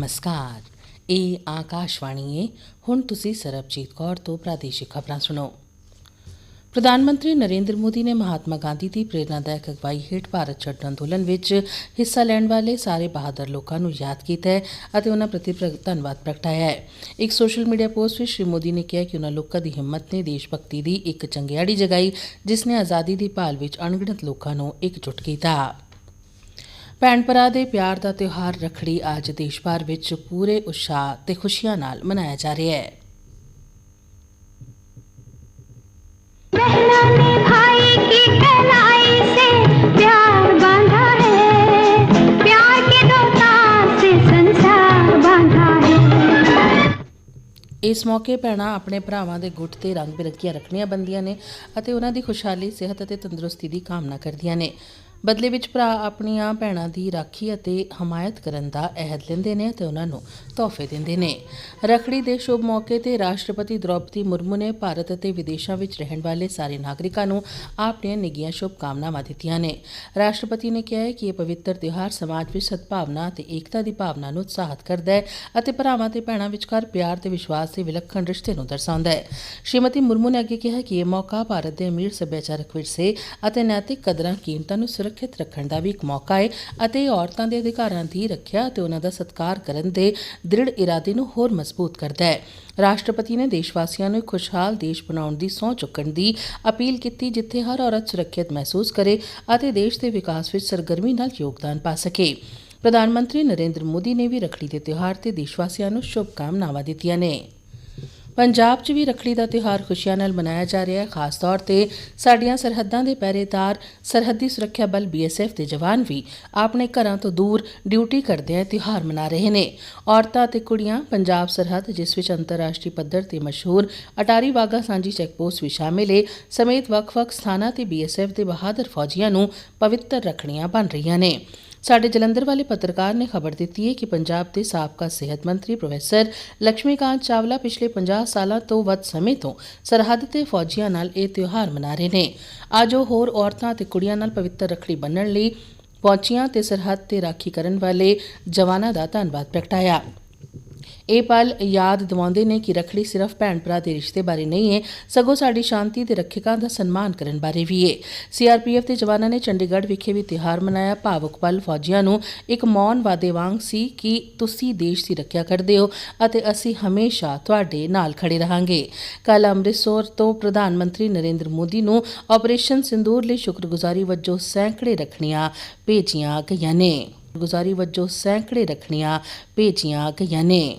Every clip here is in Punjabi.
ਨਮਸਕਾਰ। ਇਹ ਆਕਾਸ਼ਵਾਣੀ ਹੈ ਹੁਣ ਤੁਸੀਂ ਸਰਬਜੀਤ ਕੌਰ ਤੋਂ ਪ੍ਰਾਦੇਸ਼ਿਕ ਖਬਰਾਂ ਸੁਣੋ। ਪ੍ਰਧਾਨ ਮੰਤਰੀ ਨਰਿੰਦਰ ਮੋਦੀ ਨੇ ਮਹਾਤਮਾ ਗਾਂਧੀ ਦੀ ਪ੍ਰੇਰਣਾਦਾਇਕ ਅਗਵਾਈ ਹੇਠ ਭਾਰਤ ਛੱਡ ਅੰਦੋਲਨ ਵਿੱਚ ਹਿੱਸਾ ਲੈਣ ਵਾਲੇ ਸਾਰੇ ਬਹਾਦਰ ਲੋਕਾਂ ਨੂੰ ਯਾਦ ਕੀਤਾ ਹੈ ਅਤੇ ਉਹਨਾਂ ਪ੍ਰਤੀ ਧੰਨਵਾਦ ਪ੍ਰਗਟਾਇਆ ਹੈ। ਇੱਕ ਸੋਸ਼ਲ ਮੀਡੀਆ ਪੋਸਟ ਵਿੱਚ ਸ਼੍ਰੀ ਮੋਦੀ ਨੇ ਕਿਹਾ ਕਿ ਉਹਨਾਂ ਲੋਕਾਂ ਦੀ ਹਿੰਮਤ ਨੇ ਦੇਸ਼ ਭਗਤੀ ਦੀ ਇੱਕ ਚੰਗਿਆੜੀ ਜਗਾਈ, ਜਿਸ ਨੇ ਆਜ਼ਾਦੀ ਦੀ ਭਾਲ ਵਿੱਚ ਅਣਗਿਣਤ ਲੋਕਾਂ ਨੂੰ ਇਕਜੁੱਟ ਕੀਤਾ। ਭੈਣ ਭਰਾ ਦੇ ਪਿਆਰ ਦਾ ਤਿਉਹਾਰ ਰਖੜੀ ਅੱਜ ਦੇਸ਼ ਭਰ ਵਿੱਚ ਪੂਰੇ ਉਤਸ਼ਾਹ ਤੇ ਖੁਸ਼ੀਆਂ ਨਾਲ ਮਨਾਇਆ ਜਾ ਰਿਹਾ ਹੈ। ਇਸ ਮੌਕੇ ਭੈਣਾਂ ਆਪਣੇ ਭਰਾਵਾਂ ਦੇ ਗੁੱਟ ਤੇ ਰੰਗ ਬਿਰੰਗੀਆਂ ਰੱਖਣੀਆਂ ਬੰਦੀਆਂ ਨੇ ਅਤੇ ਉਹਨਾਂ ਦੀ ਖੁਸ਼ਹਾਲੀ ਸਿਹਤ ਅਤੇ ਤੰਦਰੁਸਤੀ ਦੀ ਕਾਮਨਾ ਕਰਦੀਆਂ ਨੇ। ਬਦਲੇ ਵਿੱਚ ਭਰਾ ਆਪਣੀਆਂ ਭੈਣਾਂ ਦੀ ਰਾਖੀ ਅਤੇ ਹਮਾਇਤ ਕਰਨ ਦਾ ਅਹਿਦ ਲੈਂਦੇ ਨੇ ਅਤੇ ਉਹਨਾਂ ਨੂੰ ਤੋਹਫੇ ਦਿੰਦੇ ਨੇ। ਰੱਖੜੀ ਦੇ ਸ਼ੁਭ ਮੌਕੇ ਤੇ ਰਾਸ਼ਟਰਪਤੀ ਦ੍ਰੌਪਦੀ ਮੁਰਮੂ ਨੇ ਭਾਰਤ ਅਤੇ ਵਿਦੇਸ਼ਾਂ ਵਿੱਚ ਰਹਿਣ ਵਾਲੇ ਸਾਰੇ ਨਾਗਰਿਕਾਂ ਨੂੰ ਆਪਣੀਆਂ ਨਿੱਘੀਆਂ ਸ਼ੁਭ ਕਾਮਨਾਵਾਂ ਦਿੱਤੀਆਂ ਨੇ। ਰਾਸ਼ਟਰਪਤੀ ਨੇ ਕਿਹਾ ਹੈ ਕਿ ਇਹ ਪਵਿੱਤਰ ਤਿਉਹਾਰ ਸਮਾਜ ਵਿੱਚ ਸਦਭਾਵਨਾ ਅਤੇ ਏਕਤਾ ਦੀ ਭਾਵਨਾ ਨੂੰ ਉਤਸ਼ਾਹਿਤ ਕਰਦਾ ਹੈ ਅਤੇ ਭਰਾਵਾਂ ਤੇ ਭੈਣਾਂ ਵਿਚਕਾਰ ਪਿਆਰ ਤੇ ਵਿਸ਼ਵਾਸ ਦੇ ਵਿਲੱਖਣ ਰਿਸ਼ਤੇ ਨੂੰ ਦਰਸਾਉਂਦਾ ਹੈ। ਸ਼੍ਰੀਮਤੀ ਮੁਰਮੂ ਨੇ ਅੱਗੇ ਕਿਹਾ ਕਿ ਇਹ ਮੌਕਾ ਭਾਰਤ ਦੇ ਅਮੀਰ ਸੱਭਿਆਚਾਰਕ ਵਿਰਸੇ ਅਤੇ ਨੈਤਿਕ ਕਦਰਾਂ ਕੀਮਤਾਂ ਨੂੰ ਸੁਰੱਖਿਅਤ ਸੁਰੱਖਿਅਤ ਰੱਖਣ ਦਾ ਵੀ ਇੱਕ ਮੌਕਾ ਹੈ ਅਤੇ ਔਰਤਾਂ ਦੇ ਅਧਿਕਾਰਾਂ ਦੀ ਰੱਖਿਆ ਅਤੇ ਉਹਨਾਂ ਦਾ ਸਤਿਕਾਰ ਕਰਨ ਦੇ ਦ੍ਰਿੜ ਇਰਾਦੇ ਨੂੰ ਹੋਰ ਮਜ਼ਬੂਤ ਕਰਦਾ ਹੈ। ਰਾਸ਼ਟਰਪਤੀ ਨੇ ਦੇਸ਼ ਵਾਸੀਆਂ ਨੂੰ ਇੱਕ ਖੁਸ਼ਹਾਲ ਦੇਸ਼ ਬਣਾਉਣ ਦੀ ਸਹੁੰ ਚੁੱਕਣ ਦੀ ਅਪੀਲ ਕੀਤੀ, ਜਿੱਥੇ ਹਰ ਔਰਤ ਸੁਰੱਖਿਅਤ ਮਹਿਸੂਸ ਕਰੇ ਅਤੇ ਦੇਸ਼ ਦੇ ਵਿਕਾਸ ਵਿੱਚ ਸਰਗਰਮੀ ਨਾਲ ਯੋਗਦਾਨ ਪਾ ਸਕੇ। ਪ੍ਰਧਾਨ ਮੰਤਰੀ ਨਰਿੰਦਰ ਮੋਦੀ ਨੇ ਵੀ ਰੱਖੜੀ ਦੇ ਤਿਉਹਾਰ ਤੇ ਦੇਸ਼ ਵਾਸੀਆਂ ਨੂੰ ਸ਼ੁਭ ਕਾਮਨਾਵਾਂ ਦਿੱਤੀਆਂ ਨੇ। ਪੰਜਾਬ 'ਚ ਵੀ ਰੱਖੜੀ ਦਾ ਤਿਉਹਾਰ ਖੁਸ਼ੀਆਂ ਨਾਲ ਮਨਾਇਆ ਜਾ ਰਿਹਾ ਹੈ। ਖਾਸ ਤੌਰ ਤੇ ਸਾਡੀਆਂ ਸਰਹੱਦਾਂ ਦੇ ਪਹਿਰੇਦਾਰ, ਸਰਹੱਦੀ ਸੁਰੱਖਿਆ ਬਲ BSF ਦੇ ਜਵਾਨ ਵੀ ਆਪਣੇ ਘਰਾਂ ਤੋਂ ਦੂਰ ਡਿਊਟੀ ਕਰਦਿਆਂ ਤਿਉਹਾਰ ਮਨਾ ਰਹੇ ਨੇ। ਔਰਤਾਂ ਤੇ ਕੁੜੀਆਂ ਪੰਜਾਬ ਸਰਹੱਦ, ਜਿਸ ਵਿੱਚ ਅੰਤਰਰਾਸ਼ਟਰੀ ਪੱਧਰ ਤੇ ਮਸ਼ਹੂਰ ਅਟਾਰੀ ਵਾਗਾ ਸਾਂਝੀ ਚੈੱਕ ਪੋਸਟ ਵੀ ਸ਼ਾਮਿਲ ਏ, ਸਮੇਤ ਵੱਖ-ਵੱਖ ਸਥਾਨਾਂ ਤੇ BSF ਦੇ ਬਹਾਦਰ ਫੌਜੀਆਂ ਨੂੰ ਪਵਿੱਤਰ ਰੱਖੜੀਆਂ ਬਣ ਰਹੀਆਂ ਨੇ। ਸਾਡੇ ਜਲੰਧਰ ਵਾਲੇ ਪੱਤਰਕਾਰ ਨੇ ਖਬਰ ਦਿੱਤੀ ਹੈ ਕਿ ਪੰਜਾਬ ਦੇ ਸਾਬਕਾ ਸਿਹਤ ਮੰਤਰੀ ਪ੍ਰੋਫੈਸਰ ਲక్ష్ਮੀਕਾਂਤ ਚਾਵਲਾ ਪਿਛਲੇ 50 ਸਾਲਾਂ ਤੋਂ ਵੱਧ ਸਮੇਂ ਤੋਂ ਸਰਹੱਦ ਤੇ ਫੌਜੀਆਂ ਨਾਲ ਇਹ ਤਿਉਹਾਰ ਮਨਾ ਰਹੇ ਨੇ। ਅੱਜ ਉਹ ਹੋਰ ਔਰਤਾਂ ਤੇ ਕੁੜੀਆਂ ਨਾਲ ਪਵਿੱਤਰ ਰੱਖੜੀ ਬੰਨਣ ਲਈ ਪਹੁੰਚੀਆਂ ਤੇ ਸਰਹੱਦ ਤੇ ਰਾਖੀ ਕਰਨ ਵਾਲੇ ਜਵਾਨਾਂ ਦਾ ਧੰਨਵਾਦ ਪ੍ਰਗਟਾਇਆ। ਇਹ ਪਲ ਯਾਦ ਦਿਵਾਉਂਦੇ ਨੇ ਕਿ ਰੱਖੜੀ ਸਿਰਫ ਭੈਣ ਭਰਾ ਦੇ ਰਿਸ਼ਤੇ ਬਾਰੇ ਨਹੀਂ ਹੈ, ਸਗੋਂ ਸਾਡੀ ਸ਼ਾਂਤੀ ਤੇ ਰੱਖਿਅਕਾਂ ਦਾ ਸਨਮਾਨ ਕਰਨ ਬਾਰੇ ਵੀ ਹੈ। ਸੀਆਰਪੀਐਫ ਦੇ ਜਵਾਨਾਂ ਨੇ ਚੰਡੀਗੜ੍ਹ ਵਿਖੇ ਵੀ ਤਿਹਾਰ ਮਨਾਇਆ। ਭਾਵੁਕ ਪਲ ਫੌਜੀਆਂ ਨੂੰ ਇੱਕ ਮੌਨ ਵਾਦੇ ਵਾਂਗ ਸੀ ਕਿ ਤੁਸੀਂ ਦੇਸ਼ ਦੀ ਰੱਖਿਆ ਕਰਦੇ ਹੋ ਅਤੇ ਅਸੀਂ ਹਮੇਸ਼ਾ ਤੁਹਾਡੇ ਨਾਲ ਖੜੇ ਰਹਾਂਗੇ। ਕੱਲ ਅੰਮ੍ਰਿਤਸਰ ਤੋਂ ਪ੍ਰਧਾਨ ਮੰਤਰੀ ਨਰਿੰਦਰ ਮੋਦੀ ਨੂੰ ਆਪਰੇਸ਼ਨ ਸਿੰਦੂਰ ਲਈ ਸ਼ੁਕਰਗੁਜ਼ਾਰੀ ਵਜੋਂ ਸੈਂਕੜੇ ਰੱਖੜੀਆਂ ਭੇਜੀਆਂ ਗਈਆਂ ਨੇ। ਗੁਜ਼ਾਰੀ ਵਜੋਂ ਸੈਂਕੜੇ ਰੱਖੜੀਆਂ ਭੇਜੀਆਂ ਗਈਆਂ ਨੇ।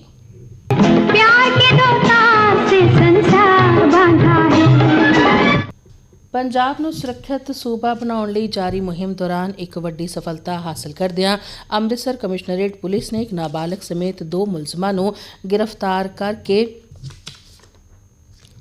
ਪੰਜਾਬ ਨੂੰ ਸੁਰੱਖਿਅਤ ਸੂਬਾ ਬਣਾਉਣ ਲਈ ਜਾਰੀ ਮੁਹਿੰਮ ਦੌਰਾਨ ਇੱਕ ਵੱਡੀ ਸਫਲਤਾ ਹਾਸਲ ਕਰਦਿਆਂ ਅੰਮ੍ਰਿਤਸਰ ਕਮਿਸ਼ਨਰੇਟ ਪੁਲਿਸ ਨੇ ਇੱਕ ਨਾਬਾਲਗ ਸਮੇਤ ਦੋ ਮੁਲਜ਼ਮਾਂ ਨੂੰ ਗ੍ਰਿਫਤਾਰ ਕਰਕੇ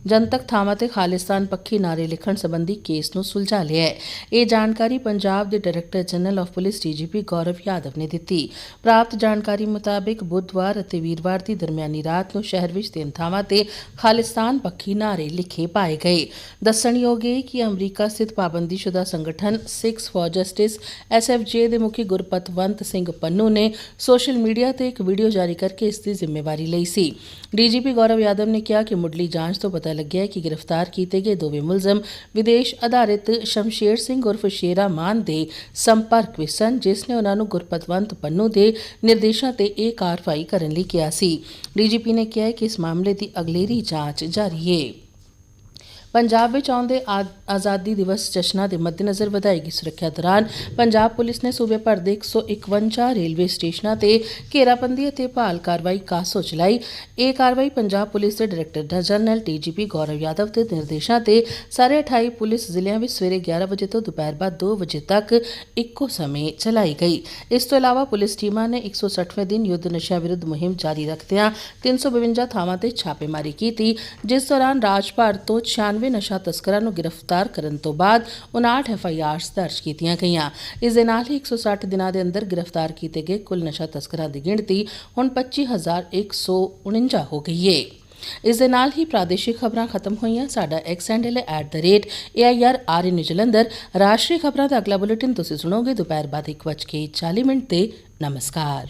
ਜਨਤਕ ਥਾਵਾਂ ਤੇ ਖਾਲਿਸਤਾਨ ਪੱਖੀ ਨਾਰੇ ਲਿਖਣ ਸੰਬੰਧੀ ਕੇਸ ਨੂੰ ਸੁਲਝਾ ਲਿਆ ਹੈ। ਇਹ ਜਾਣਕਾਰੀ ਪੰਜਾਬ ਦੇ director general of police DGP Gaurav Yadav ਨੇ ਦਿੱਤੀ। ਪ੍ਰਾਪਤ ਜਾਣਕਾਰੀ ਮੁਤਾਬਿਕ ਬੁੱਧਵਾਰ ਅਤੇ ਵੀਰਵਾਰ ਦੀ ਦਰਮਿਆਨੀ ਰਾਤ ਨੂੰ ਸ਼ਹਿਰ ਵਿੱਚ ਤਿੰਨ ਥਾਵਾਂ ਤੇ ਖਾਲਿਸਤਾਨ ਪੱਖੀ ਨਾਰੇ ਲਿਖੇ ਪਾਏ ਗਏ। ਦੱਸਣਯੋਗ ਹੈ ਕਿ ਅਮਰੀਕਾ ਸਥਿਤ ਪਾਬੰਦੀਸ਼ੁਦਾ ਸੰਗਠਨ ਸਿਕਸ ਫॉर ਜਸਟਿਸ ਐਸਐਫਜੇ ਦੇ ਮੁਖੀ ਗੁਰਪਤਵੰਤ ਸਿੰਘ ਪੰਨੂ ਨੇ ਸੋਸ਼ਲ ਮੀਡੀਆ ਤੇ ਇੱਕ ਵੀਡੀਓ ਜਾਰੀ ਕਰਕੇ ਇਸ ਦੀ ਜ਼ਿੰਮੇਵਾਰੀ ਲਈ ਸੀ। ਡੀਜੀਪੀ ਗੌਰਵ ਯਾਦਵ ਨੇ ਕਿਹਾ ਕਿ ਮੁੱਢਲੀ ਜਾਂਚ ਤੋਂ ਪਤਾ ਲੱਗਿਆ ਕਿ ਗ੍ਰਿਫਤਾਰ ਕੀਤੇ ਗਏ ਦੋਵੇਂ ਮੁਲਜ਼ਮ ਵਿਦੇਸ਼ ਆਧਾਰਿਤ ਸ਼ਮਸ਼ੇਰ ਸਿੰਘ ਉਰਫ ਸ਼ੇਰਾ ਮਾਨ ਦੇ ਸੰਪਰਕ ਵਿੱਚ ਸਨ, ਜਿਸ ਨੇ ਉਹਨਾਂ ਨੂੰ ਗੁਰਪਤਵੰਤ ਪੰਨੂ ਦੇ ਨਿਰਦੇਸ਼ਾਂ ਤੇ ਇਹ ਕਾਰਵਾਈ ਕਰਨ ਲਈ ਕਿਹਾ ਸੀ। ਡੀਜੀਪੀ ਨੇ ਕਿਹਾ ਕਿ ਇਸ ਮਾਮਲੇ ਦੀ ਅਗਲੇਰੀ ਜਾਂਚ ਜਾਰੀ ਹੈ ਪੰਜਾਬ ਵਿੱਚ ਆਉਂਦੇ ਆਜ਼ਾਦੀ ਦਿਵਸ ਜਸ਼ਨਾਂ ਦੇ ਮੱਦੇਨਜ਼ਰ ਵਧਾਈ ਗਈ ਸੁਰੱਖਿਆ ਦੌਰਾਨ। ਪੰਜਾਬ ਪੁਲਿਸ ਨੇ ਸੂਬੇ ਭਰ ਦੇ 151 ਰੇਲਵੇ ਸਟੇਸ਼ਨਾਂ ਤੇ ਘੇਰਾਬੰਦੀ ਅਤੇ ਭਾਲ ਕਾਰਵਾਈ ਕਾਸੋ ਚਲਾਈ। ਇਹ ਕਾਰਵਾਈ ਪੰਜਾਬ ਪੁਲਿਸ ਦੇ director general DGP Gaurav Yadav ਦੇ ਨਿਰਦੇਸ਼ਾਂ ਤੇ ਸਾਰੇ 28 ਪੁਲਿਸ ਜ਼ਿਲ੍ਹਿਆਂ ਵਿੱਚ ਸਵੇਰੇ 11 ਵਜੇ ਤੋਂ ਦੁਪਹਿਰ ਬਾਅਦ 2 ਵਜੇ ਤੱਕ ਇੱਕੋ ਸਮੇਂ ਚਲਾਈ ਗਈ। ਇਸ ਤੋਂ ਇਲਾਵਾ ਪੁਲਿਸ ਟੀਮਾਂ ਨੇ 160ਵੇਂ ਦਿਨ ਯੁੱਧ ਨਸ਼ਿਆਂ ਵਿਰੁੱਧ ਮੁਹਿੰਮ ਜਾਰੀ ਰੱਖਦਿਆਂ 352 ਥਾਵਾਂ ਤੇ ਛਾਪੇਮਾਰੀ ਕੀਤੀ, ਜਿਸ ਦੌਰਾਨ ਰਾਜ ਭਰ ਤੋਂ 96 ਨਸ਼ਾ ਤਸਕਰਾਂ ਨੂੰ ਗ੍ਰਿਫਤਾਰ ਕਰਨ ਤੋਂ ਬਾਅਦ 59 ਐਫਆਈਆਰਸ ਦਰਜ ਕੀਤੀਆਂ ਗਈਆਂ। ਇਸ ਦੇ ਨਾਲ ਹੀ 160 ਦਿਨਾਂ ਦੇ ਅੰਦਰ ਗ੍ਰਿਫਤਾਰ ਕੀਤੇ ਗਏ ਕੁੱਲ ਨਸ਼ਾ ਤਸਕਰਾਂ ਦੀ ਗਿਣਤੀ ਹੁਣ 25149 ਹੋ ਗਈ ਹੈ ਇਸ ਦੇ ਨਾਲ ਹੀ ਪ੍ਰਾਦੇਸ਼ਿਕ ਖਬਰਾਂ ਖਤਮ ਹੋਈਆਂ। ਸਾਡਾ ਐਕਸ ਹੈਂਡਲ ਹੈ @air ਜਲੰਧਰ। ਰਾਸ਼ਟਰੀ ਖਬਰਾਂ ਦਾ ਅਗਲਾ ਬੁਲੇਟਿਨ ਤੁਸੀਂ ਸੁਣੋਗੇ ਦੁਪਹਿਰ ਬਾਅਦ 1:40 ਮਿੰਟ ਤੇ। ਨਮਸਕਾਰ।